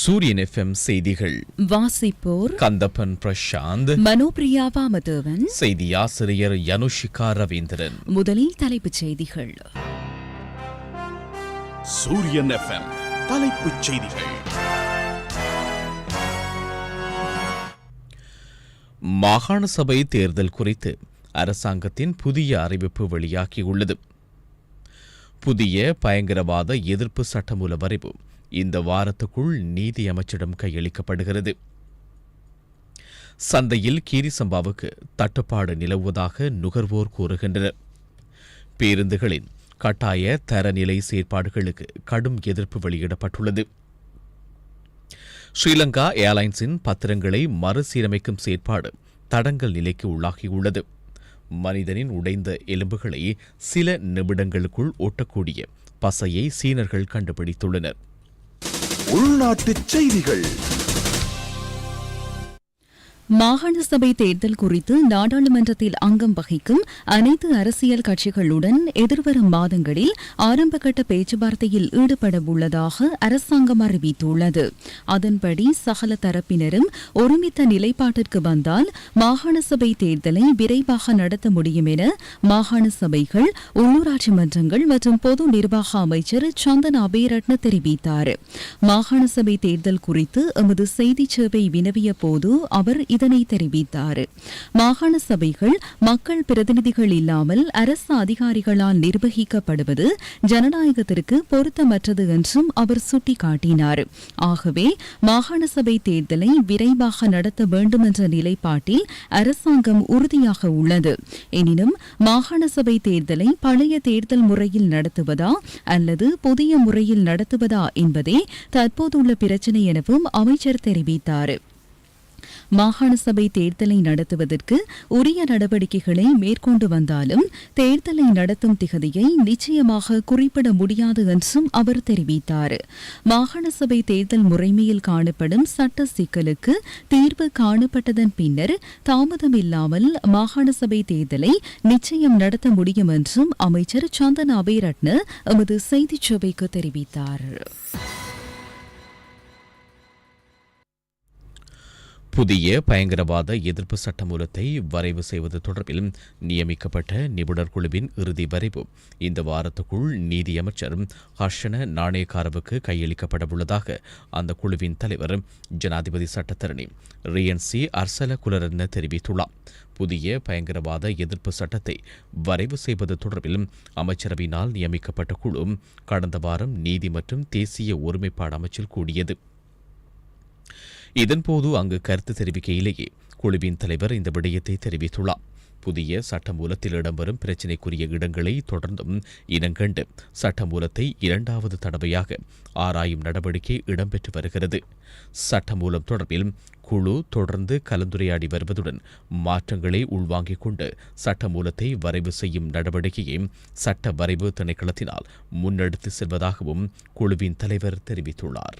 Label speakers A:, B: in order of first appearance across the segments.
A: சூரியன் எஃப்எம் செய்திகள்.
B: வாசிப்போர்
A: கந்தப்பன் பிரசாந்த்.
B: மனோபிரியா வாமதேவன்.
A: செய்தி ஆசிரியர் யனுஷிகா ரவீந்திரன்.
B: முதலில் தலைப்புச் செய்திகள்.
C: சூரியன் எஃப்எம் தலைப்புச் செய்திகள்.
A: மாகாண சபை தேர்தல் குறித்து அரசாங்கத்தின் புதிய அறிவிப்பு வெளியாகியுள்ளது. புதிய பயங்கரவாத எதிர்ப்பு சட்டமூல வரைவு. இந்த வாரத்துக்குள் நீதி அமைச்சிடம் கையளிக்கப்படுகிறது. சந்தையில் கீரி சம்பாவுக்கு தட்டுப்பாடு நிலவுவதாக நுகர்வோர் கூறுகின்றனர். பேருந்துகளின் கட்டாய தரநிலை செயற்பாடுகளுக்கு கடும் எதிர்ப்பு வெளியிடப்பட்டுள்ளது. ஸ்ரீலங்கா ஏர்லைன்ஸின் பத்திரங்களை மறுசீரமைக்கும் செயற்பாடு தடங்கல் நிலைக்கு உள்ளாகியுள்ளது. மனிதனின் உடைந்த எலும்புகளை சில நிமிடங்களுக்குள் ஒட்டக்கூடிய பசையை சீனர்கள் கண்டுபிடித்துள்ளனர்.
C: உள்நாட்டுச் செய்திகள்.
B: மாகாண சபை தேர்தல் குறித்து நாடாளுமன்றத்தில் அங்கம் வகிக்கும் அனைத்து அரசியல் கட்சிகளுடன் எதிர்வரும் மாதங்களில் ஆரம்பகட்ட பேச்சுவார்த்தையில் ஈடுபட உள்ளதாக அரசாங்கம் அறிவித்துள்ளது. அதன்படி சகல தரப்பினரும் ஒருமித்த நிலைப்பாட்டிற்கு வந்தால் மாகாண சபை தேர்தலை விரைவாக நடத்த முடியும் என மாகாண சபைகள் உள்ளூராட்சி மன்றங்கள் மற்றும் பொது நிர்வாக அமைச்சர் சந்தன் அபேரட்ன தெரிவித்தார். மாகாண சபை தேர்தல் குறித்து எமது செய்தி சேவை வினவிய போது அவர் இதனை தெரிவித்தார். மாகாண சபைகள் மக்கள் பிரதிநிதிகள் இல்லாமல் அரசு அதிகாரிகளால் நிர்வகிக்கப்படுவது ஜனநாயகத்திற்கு பொருத்தமற்றது என்றும் அவர் சுட்டிக்காட்டினார். ஆகவே மாகாண சபை தேர்தலை விரைவாக நடத்த வேண்டும் என்ற நிலைப்பாட்டில் அரசாங்கம் உறுதியாக உள்ளது. எனினும் மாகாண சபை தேர்தலை பழைய தேர்தல் முறையில் நடத்துவதா அல்லது புதிய முறையில் நடத்துவதா என்பதே தற்போதுள்ள பிரச்சினை எனவும் அமைச்சர் தெரிவித்தார். மாகாண சபை தேர்தலை நடத்துவதற்கு உரிய நடவடிக்கைகளை மேற்கொண்டு வந்தாலும் தேர்தலை நடத்தும் திகதியை நிச்சயமாக குறிப்பிட முடியாது என்றும் அவர் தெரிவித்தார். மாகாண சபை தேர்தல் முறைமையில் காணப்படும் சட்ட சிக்கலுக்கு தீர்வு காணப்பட்டதன் பின்னர் தாமதமில்லாமல் மாகாண சபை தேர்தலை நிச்சயம் நடத்த முடியும் என்றும் அமைச்சர் சந்தன் அபேரட்ன எமது செய்திச் சபைக்கு தெரிவித்தார்.
A: புதிய பயங்கரவாத எதிர்ப்பு சட்டமூலத்தை வரைவு செய்வது தொடர்பில் நியமிக்கப்பட்ட நிபுணர் குழுவின் இறுதி வரைவு. இந்த வாரத்துக்குள் நீதியமைச்சர் ஹர்ஷன நாணயக்காரவுக்கு கையளிக்கப்படவுள்ளதாக அந்த குழுவின் தலைவர் ஜனாதிபதி சட்டத்தரணி ரியன்சி அர்சல குலரட்ன தெரிவித்துள்ளார். புதிய பயங்கரவாத எதிர்ப்பு சட்டத்தை வரைவு செய்வது தொடர்பில் அமைச்சரவையினால் நியமிக்கப்பட்ட குழு கடந்த வாரம் நீதி மற்றும் தேசிய ஒருமைப்பாடு அமைச்சில் கூடியது. இதன்போது அங்கு கருத்து தெரிவிக்கையிலேயே குழுவின் தலைவர் இந்த விடயத்தை தெரிவித்துள்ளார். புதிய சட்டமூலத்தில் இடம்பெறும் பிரச்சினைக்குரிய இடங்களை தொடர்ந்தும் இனங்கண்டு சட்டமூலத்தை இரண்டாவது தடவையாக ஆராயும் நடவடிக்கை இடம்பெற்று வருகிறது. சட்டமூலம் தொடர்பில் குழு தொடர்ந்து கலந்துரையாடி வருவதுடன் மாற்றங்களை உள்வாங்கிக் கொண்டு சட்டமூலத்தை வரைவு செய்யும் நடவடிக்கையை சட்ட வரைவு திணைக்களத்தினால் முன்னெடுத்து செல்வதாகவும் குழுவின் தலைவர் தெரிவித்துள்ளார்.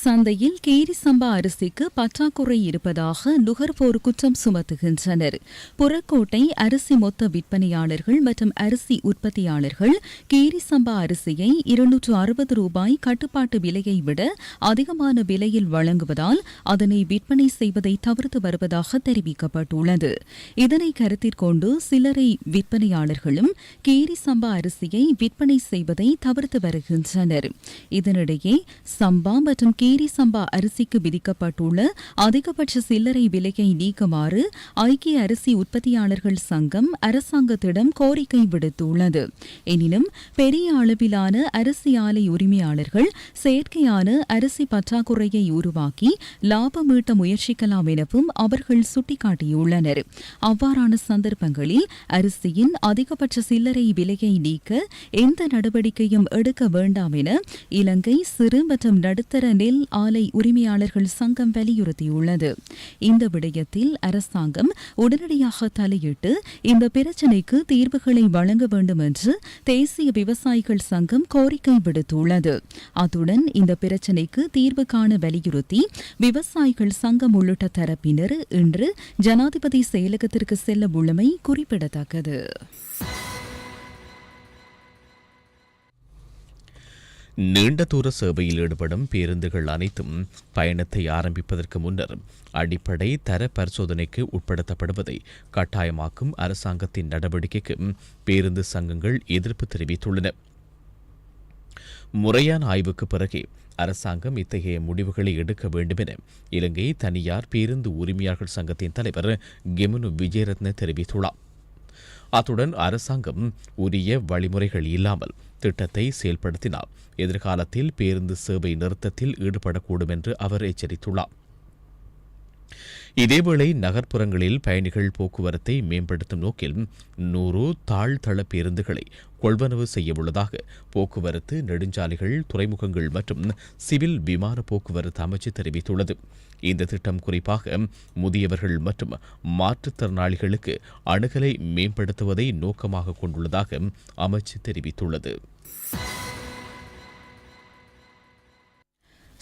B: சந்தையில் கேரி சம்பா அரிசிக்கு பற்றாக்குறை இருப்பதாக நுகர்வோர் குற்றம் சுமத்துகின்றனர். புறக்கோட்டை அரிசி மொத்த விற்பனையாளர்கள் மற்றும் அரிசி உற்பத்தியாளர்கள் கேரி சம்பா அரிசியை இருநூற்று அறுபது ரூபாய் கட்டுப்பாட்டு விலையை விட அதிகமான விலையில் வழங்குவதால் அதனை விற்பனை செய்வதை தவிர்த்து வருவதாக தெரிவிக்கப்பட்டுள்ளது. இதனை கருத்தில் கொண்டு சிலரை விற்பனையாளர்களும் கேரி சம்பா அரிசியை விற்பனை செய்வதை தவிர்த்து வருகின்றனர். இதனிடையே சம்பா மற்றும் கீரி சம்பா அரிசிக்கு விதிக்கப்பட்டுள்ள அதிகபட்ச சில்லறை விலையை நீக்குமாறு ஐக்கிய அரிசி உற்பத்தியாளர்கள் சங்கம் அரசாங்கத்திடம் கோரிக்கை விடுத்துள்ளது. எனினும் பெரிய அளவிலான அரிசி ஆலை உரிமையாளர்கள் செயற்கையான அரிசி பற்றாக்குறையை உருவாக்கி லாபம் ஈட்ட முயற்சிக்கலாம் எனவும் அவர்கள் சுட்டிக்காட்டியுள்ளனர். அவ்வாறான சந்தர்ப்பங்களில் அரிசியின் அதிகபட்ச சில்லறை விலையை நீக்க எந்த நடவடிக்கையும் எடுக்க வேண்டாம் என இலங்கை சிறு மற்றும் நடுத்தர நெல் ஆலை உரிமையாளர்கள் சங்கம் வலியுறுத்தியுள்ளது. இந்த விடயத்தில் அரசாங்கம் உடனடியாக தலையிட்டு இந்த பிரச்சினைக்கு தீர்வுகளை வழங்க வேண்டும் என்று தேசிய விவசாயிகள் சங்கம் கோரிக்கை விடுத்துள்ளது. அத்துடன் இந்த பிரச்சினைக்கு தீர்வு காண வலியுறுத்தி விவசாயிகள் சங்கம் உள்ளிட்ட தரப்பினர் இன்று ஜனாதிபதி செயலகத்திற்கு செல்ல உள்ளமை குறிப்பிடத்தக்கது.
A: நீண்ட தூர சேவையில் ஈடுபடும் பேருந்துகள் அனைத்தும் பயணத்தை ஆரம்பிப்பதற்கு முன்னர் அடிப்படை தர பரிசோதனைக்கு உட்படுத்தப்படுவதை கட்டாயமாக்கும் அரசாங்கத்தின் நடவடிக்கைக்கு பேருந்து சங்கங்கள் எதிர்ப்பு தெரிவித்துள்ளன. முறையான ஆய்வுக்கு பிறகே அரசாங்கம் இத்தகைய முடிவுகளை எடுக்க வேண்டும் என இலங்கை தனியார் பேருந்து உரிமையாளர்கள் சங்கத்தின் தலைவர் கெமுனு விஜயரத்ன தெரிவித்துள்ளார். அத்துடன் அரசாங்கம் உரிய வழிமுறைகள் இல்லாமல் திட்டத்தை செயல்படுத்தினால் எதிர்காலத்தில் பேருந்து சேவை நிறுத்தத்தில் ஈடுபடக்கூடும் என்று அவர் எச்சரித்துள்ளார். இதேவேளை நகர்ப்புறங்களில் பயணிகள் போக்குவரத்தை மேம்படுத்தும் நோக்கில் நூறு தாழ்தள பேருந்துகளை கொள்வனவு செய்யவுள்ளதாக போக்குவரத்து நெடுஞ்சாலைகள் துறைமுகங்கள் மற்றும் சிவில் விமான போக்குவரத்து அமைச்சு தெரிவித்துள்ளது. இந்த திட்டம் குறிப்பாக முதியவர்கள் மற்றும் மாற்றுத்திறனாளிகளுக்கு அணுகலை மேம்படுத்துவதை நோக்கமாக கொண்டுள்ளதாக அமைச்சு தெரிவித்துள்ளது.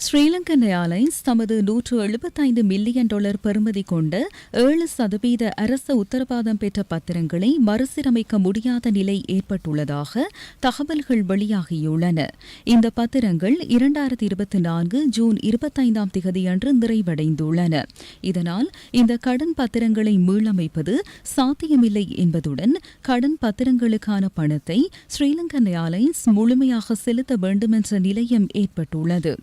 B: ஸ்ரீலங்கன் ஏர்லைன்ஸ் தமது நூற்று எழுபத்தைந்து மில்லியன் டாலர் பெறுமதி கொண்ட ஏழு சதவீத அரச உத்தரவாதம் பெற்ற பத்திரங்களை மறுசீரமைக்க முடியாத நிலை ஏற்பட்டுள்ளதாக தகவல்கள் வெளியாகியுள்ளன. இந்த பத்திரங்கள் இரண்டாயிரத்தி இருபத்தி நான்கு ஜூன் இருபத்தைந்தாம் திகதியன்று நிறைவடைந்துள்ளன. இதனால் இந்த கடன் பத்திரங்களை மீளமைப்பது சாத்தியமில்லை என்பதுடன் கடன் பத்திரங்களுக்கான பணத்தை ஸ்ரீலங்கன் ஏர்லைன்ஸ் முழுமையாக செலுத்த வேண்டுமென்ற நிலையம் ஏற்பட்டுள்ளது.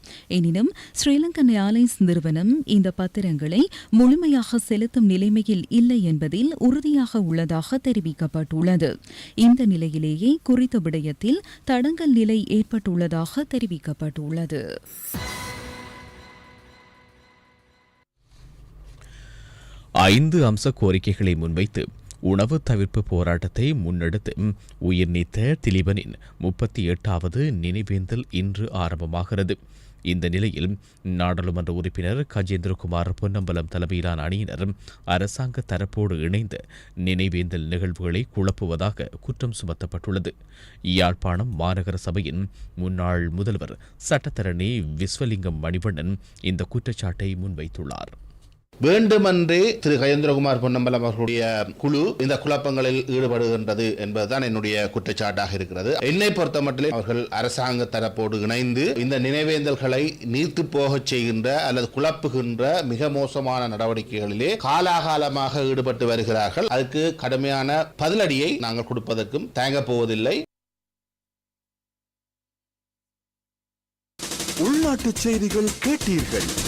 B: எனினும் ஸ்ரீலங்கன் ஏர்லைன்ஸ் நிறுவனம் இந்த பத்திரங்களை முழுமையாக செலுத்தும் நிலைமையில் இல்லை என்பதில் உறுதியாக உள்ளதாக தெரிவிக்கப்பட்டுள்ளது. இந்த நிலையிலேயே குறித்த விடயத்தில் தடங்கல் நிலை ஏற்பட்டுள்ளதாக தெரிவிக்கப்பட்டுள்ளது.
A: ஐந்து அம்ச கோரிக்கைகளை முன்வைத்து உணவு தவிர்ப்பு போராட்டத்தை முன்னெடுத்து உயிர் நீத்த திலீபனின் முப்பத்தி எட்டாவது நினைவேந்தல் இன்று ஆரம்பமாகிறது. இந்த நிலையில் நாடாளுமன்ற உறுப்பினர் கஜேந்திரகுமார் பொன்னம்பலம் தலைமையிலான அணியினர் அரசாங்க தரப்போடு இணைந்து நினைவேந்தல் நிகழ்வுகளை குழப்புவதாக குற்றம் சுமத்தப்பட்டுள்ளது. யாழ்ப்பாணம் மாநகர சபையின் முன்னாள் முதல்வர் சட்டத்தரணி விஸ்வலிங்கம் மணிவண்ணன் இந்த குற்றச்சாட்டை முன்வைத்துள்ளார்.
D: வேண்டுமென்றே திரு கஜேந்திரகுமார் பொன்னம்பலம் அவர்களுடைய குழு இந்த குழப்பங்களில் ஈடுபடுகின்றது என்பதுதான் என்னுடைய குற்றச்சாட்டாக இருக்கிறது. என்னை பொறுத்த மட்டிலே அவர்கள் அரசாங்க தரப்போடு இணைந்து இந்த நினைவேந்தல்களை நீர்த்து போகச் செய்கின்ற அல்லது குழப்புகின்ற மிக மோசமான நடவடிக்கைகளிலே காலாகாலமாக ஈடுபட்டு வருகிறார்கள். அதுக்கு கடுமையான பதிலடியை நாங்கள் கொடுப்பதற்கும் தயங்கப் போவதில்லை.
C: உள்நாட்டு செய்திகள் கேட்டீர்கள்.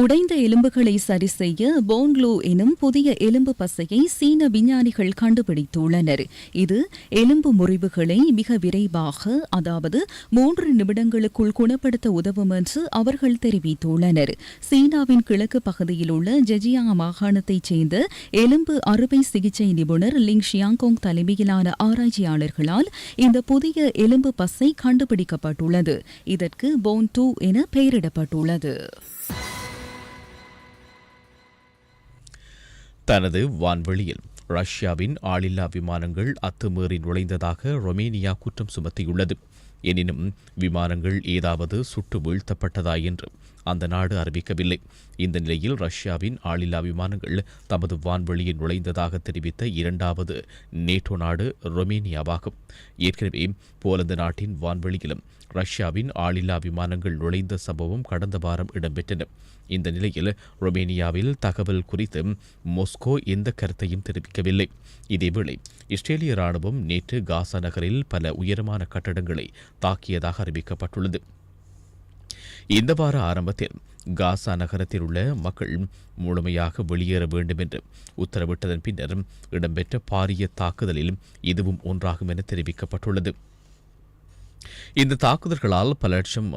B: உடைந்த எலும்புகளை சரி செய்ய போன்க்ளோ எனும் புதிய எலும்பு பசையை சீன விஞ்ஞானிகள் கண்டுபிடித்துள்ளனர். இது எலும்பு முறிவுகளை மிக விரைவாக அதாவது மூன்று நிமிடங்களுக்குள் குணப்படுத்த உதவும் என்று அவர்கள் தெரிவித்துள்ளனர். சீனாவின் கிழக்கு பகுதியில் உள்ள ஜெஜியா மாகாணத்தைச் சேர்ந்த எலும்பு அறுவை சிகிச்சை நிபுணர் லிங் ஷியாங்கோங் தலைமையிலான ஆராய்ச்சியாளர்களால் இந்த புதிய எலும்பு பசை கண்டுபிடிக்கப்பட்டுள்ளது. இதற்கு போன் டூ என பெயரிடப்பட்டுள்ளது.
A: தனது வான்வெளியில் ரஷ்யாவின் ஆளில்லா விமானங்கள் அத்துமீறி நுழைந்ததாக ரொமேனியா குற்றம் சுமத்தியுள்ளது. எனினும் விமானங்கள் ஏதாவது சுட்டு வீழ்த்தப்பட்டதா என்று அந்த நாடு அறிவிக்கவில்லை. இந்த நிலையில் ரஷ்யாவின் ஆளில்லா விமானங்கள் தமது வான்வெளியில் நுழைந்ததாக தெரிவித்த இரண்டாவது நேட்டோ நாடு ரொமேனியாவாகும். ஏற்கனவே போலந்து நாட்டின் வான்வெளியிலும் ரஷ்யாவின் ஆளில்லா விமானங்கள் நுழைந்த சம்பவம் கடந்த வாரம் இடம்பெற்றன. இந்த நிலையில் ரொமேனியாவில் தகவல் குறித்து மொஸ்கோ எந்த கருத்தையும் தெரிவிக்கவில்லை. இதேவேளை இஸ்ரேலிய ராணுவம் நேற்று காசா நகரில் பல உயரமான கட்டடங்களை தாக்கியதாக அறிவிக்கப்பட்டுள்ளது. இந்த வார ஆரம்பத்தில் காசா நகரத்தில் உள்ள மக்கள் முழுமையாக வெளியேற வேண்டும் என்று உத்தரவிட்டதன் பின்னர் இடம்பெற்ற பாரிய தாக்குதலில் இதுவும் ஒன்றாகும் என தெரிவிக்கப்பட்டுள்ளது. இந்த தாக்குதல்களால் பல லட்சம்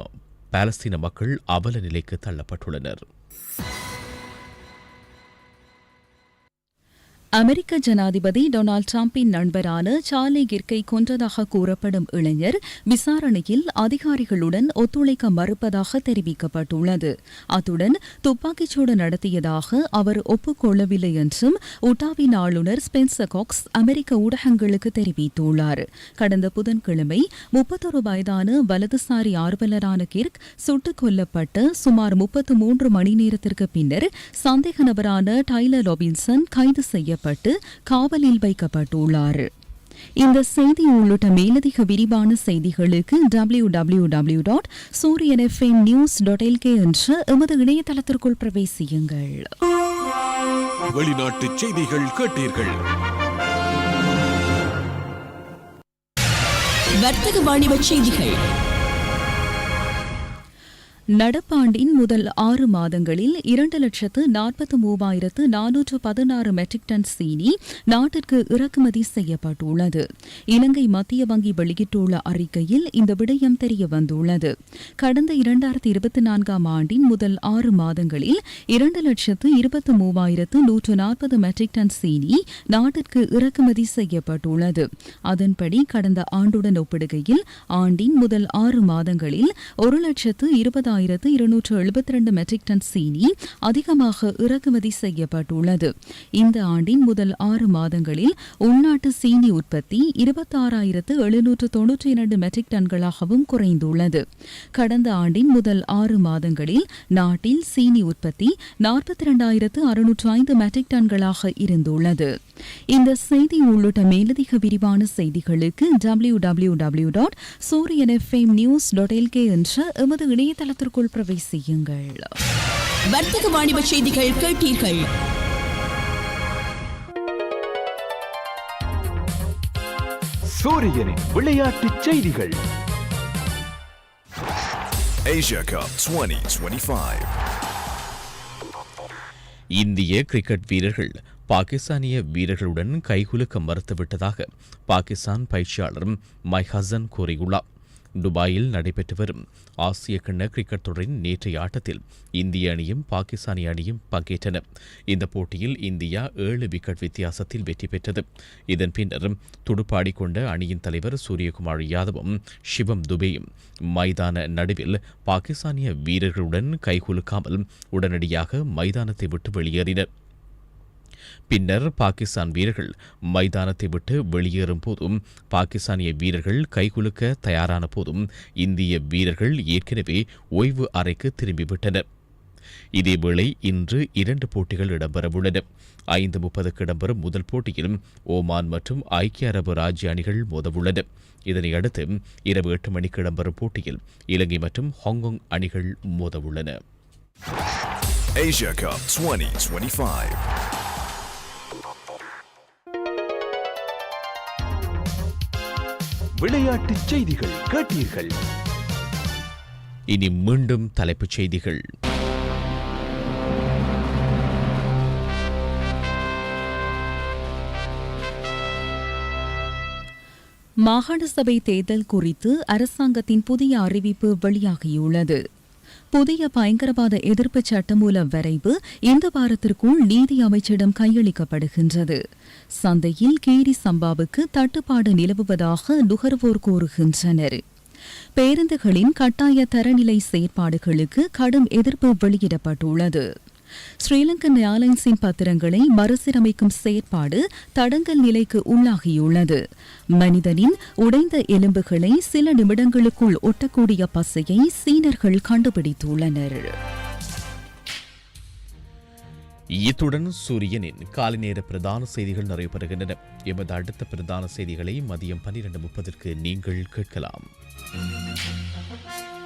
A: பாலஸ்தீன மக்கள் அவல நிலைக்கு தள்ளப்பட்டுள்ளனர்.
B: அமெரிக்க ஜனாதிபதி டொனால்டு டிரம்பின் நண்பரான சார்லி கிர்கை கொன்றதாக கூறப்படும் இளைஞர் விசாரணையில் அதிகாரிகளுடன் ஒத்துழைக்க மறுப்பதாக தெரிவிக்கப்பட்டுள்ளது. அத்துடன் துப்பாக்கிச்சூடு நடத்தியதாக அவர் ஒப்புக்கொள்ளவில்லை என்றும் உட்டாவின் ஆளுநர் ஸ்பென்சர் காக்ஸ் அமெரிக்க ஊடகங்களுக்கு தெரிவித்துள்ளார். கடந்த புதன்கிழமை முப்பத்தொரு வயதான வலதுசாரி ஆர்வலரான கிர்க் சுட்டுக் கொல்லப்பட்டு சுமார் முப்பத்து மூன்று மணி நேரத்திற்கு பின்னர் சந்தேக நபரான டைலர் ராபின்சன் கைது செய்யப்பட்டு காவலில் வைக்கப்பட்டுள்ளார் இந்த செய்தி உள்ளிட்ட மேலதிக விரிவான செய்திகளுக்கு W W W dot Sooriyan FM news dot LK என்ற எமது இணையதளத்திற்குள் பிரவேசியுங்கள்.
C: வெளிநாட்டு செய்திகள் கேட்டீர்கள்.
E: வர்த்தக வாணிப செய்திகள்.
B: நடப்பாண்டின் முதல் ஆறு மாதங்களில் இரண்டு லட்சத்து நாற்பத்து மூவாயிரத்து நானூற்று பதினாறு மெட்ரிக் டன் சீனி நாட்டிற்கு இறக்குமதி செய்யப்பட்டுள்ளது. இலங்கை மத்திய வங்கி வெளியிட்டுள்ள அறிக்கையில் இந்த விடயம் தெரிய வந்துள்ளது. கடந்த இரண்டாயிரத்தி இருபத்தி நான்காம் ஆண்டின் முதல் ஆறு மாதங்களில் இரண்டு லட்சத்து இருபத்து மூவாயிரத்து நூற்று நாற்பது மெட்ரிக் டன் சீனி நாட்டிற்கு இறக்குமதி செய்யப்பட்டுள்ளது. அதன்படி கடந்த ஆண்டுடன் ஒப்பிடுகையில் ஆண்டின் முதல் ஆறு மாதங்களில் ஒரு லட்சத்து இருபதாயிரத்து இருநூற்று எழுபத்தி ரெண்டு மெட்ரிக் டன் சீனி அதிகமாக இறக்குமதி செய்யப்பட்டுள்ளது. இந்த ஆண்டின் முதல் ஆறு மாதங்களில் உள்நாட்டு சீனி உற்பத்தி இருபத்தாறாயிரத்து எழுநூற்று தொன்னூற்றி இரண்டு மெட்ரிக் டன்களாகவும் குறைந்துள்ளது. கடந்த ஆண்டின் முதல் ஆறு மாதங்களில் நாட்டில் சீனி உற்பத்தி நாற்பத்தி இரண்டாயிரத்து அறுநூற்று ஐந்து மெட்ரிக் டன்களாக இருந்துள்ளது. இந்த செய்தி உள்ளிட்ட மேலதிக விரிவான செய்திகளுக்கு W W W dot Sooriyan FM news dot LK என்ற எமது இணையதளத்திற்குள் பிரவேசியுங்கள்.
E: வர்த்தக வாணிப செய்திகள் கேட்டீர்கள்.
C: சூரியனின் விளையாட்டு செய்திகள்.
F: Asia Cup 2025.
A: இந்திய கிரிக்கெட் வீரர்கள் பாகிஸ்தானிய வீரர்களுடன் கைகுலுக்க மறுத்துவிட்டதாக பாகிஸ்தான் பயிற்சியாளர் மைஹசன் கூறியுள்ளார். துபாயில் நடைபெற்று வரும் ஆசிய கிண்ண கிரிக்கெட் தொடரின் நேற்றைய ஆட்டத்தில் இந்திய அணியும் பாகிஸ்தானிய அணியும் பங்கேற்றன. இந்த போட்டியில் இந்தியா ஏழு விக்கெட் வித்தியாசத்தில் வெற்றி பெற்றது. இதன் பின்னர் துடுப்பாடி கொண்ட அணியின் தலைவர் சூரியகுமார் யாதவும் சிவம் துபேயும் மைதான நடுவில் பாகிஸ்தானிய வீரர்களுடன் கைகுலுக்காமல் உடனடியாக மைதானத்தை விட்டு வெளியேறினர். பின்னர் பாகிஸ்தான் வீரர்கள் மைதானத்தை விட்டு வெளியேறும் போதும் பாகிஸ்தானிய வீரர்கள் கைகுலுக்க தயாரான போதும் இந்திய வீரர்கள் ஏற்கனவே ஓய்வு அறைக்கு திரும்பிவிட்டனர். இதேவேளை இன்று இரண்டு போட்டிகள் இடம்பெறவுள்ளன ஐந்து முப்பதுக்கு இடம்பெறும் முதல் போட்டியில் ஓமான் மற்றும் ஐக்கிய அரபு ராஜ்ய அணிகள் மோதவுள்ளன. இதனை அடுத்து இரவு எட்டு மணிக்கு இடம்பெறும் போட்டியில் இலங்கை மற்றும் ஹாங்காங் அணிகள் மோதவுள்ளன.
F: Asia Cup 2025.
C: விளையாட்டு செய்திகள் கேட்டீர்கள்.
A: இனி மீண்டும் தலைப்புச் செய்திகள்.
B: மாகாண சபை தேர்தல் குறித்து அரசாங்கத்தின் புதிய அறிவிப்பு வெளியாகியுள்ளது. புதிய பயங்கரவாத எதிர்ப்பு சட்டமூல வரைவு இந்த வாரத்திற்குள் நீதி அமைச்சிடம் கையளிக்கப்படுகின்றது. சந்தையில் கீரி சம்பாவுக்கு தட்டுப்பாடு நிலவுவதாக நுகர்வோர் கூறுகின்றனர். பேருந்துகளின் கட்டாய தரநிலை செயற்பாடுகளுக்கு கடும் எதிர்ப்பு வெளியிடப்பட்டுள்ளது. ஸ்ரீலங்கன் ஏர்லைன்ஸின் பத்திரங்களை மறுசீரமைக்கும் செயற்பாடு தடங்கல் நிலைக்கு உள்ளாகியுள்ளது. மனிதனின் உடைந்த எலும்புகளை சில நிமிடங்களுக்குள் ஒட்டக்கூடிய பசையை சீனர்கள் கண்டுபிடித்துள்ளனர்.
A: இத்துடன் சூரியனின் காலை நேர பிரதான செய்திகள் நிறைவு பெறுகின்றன எமது அடுத்த பிரதான செய்திகளை மதியம் பன்னிரண்டு முப்பதற்கு நீங்கள் கேட்கலாம்.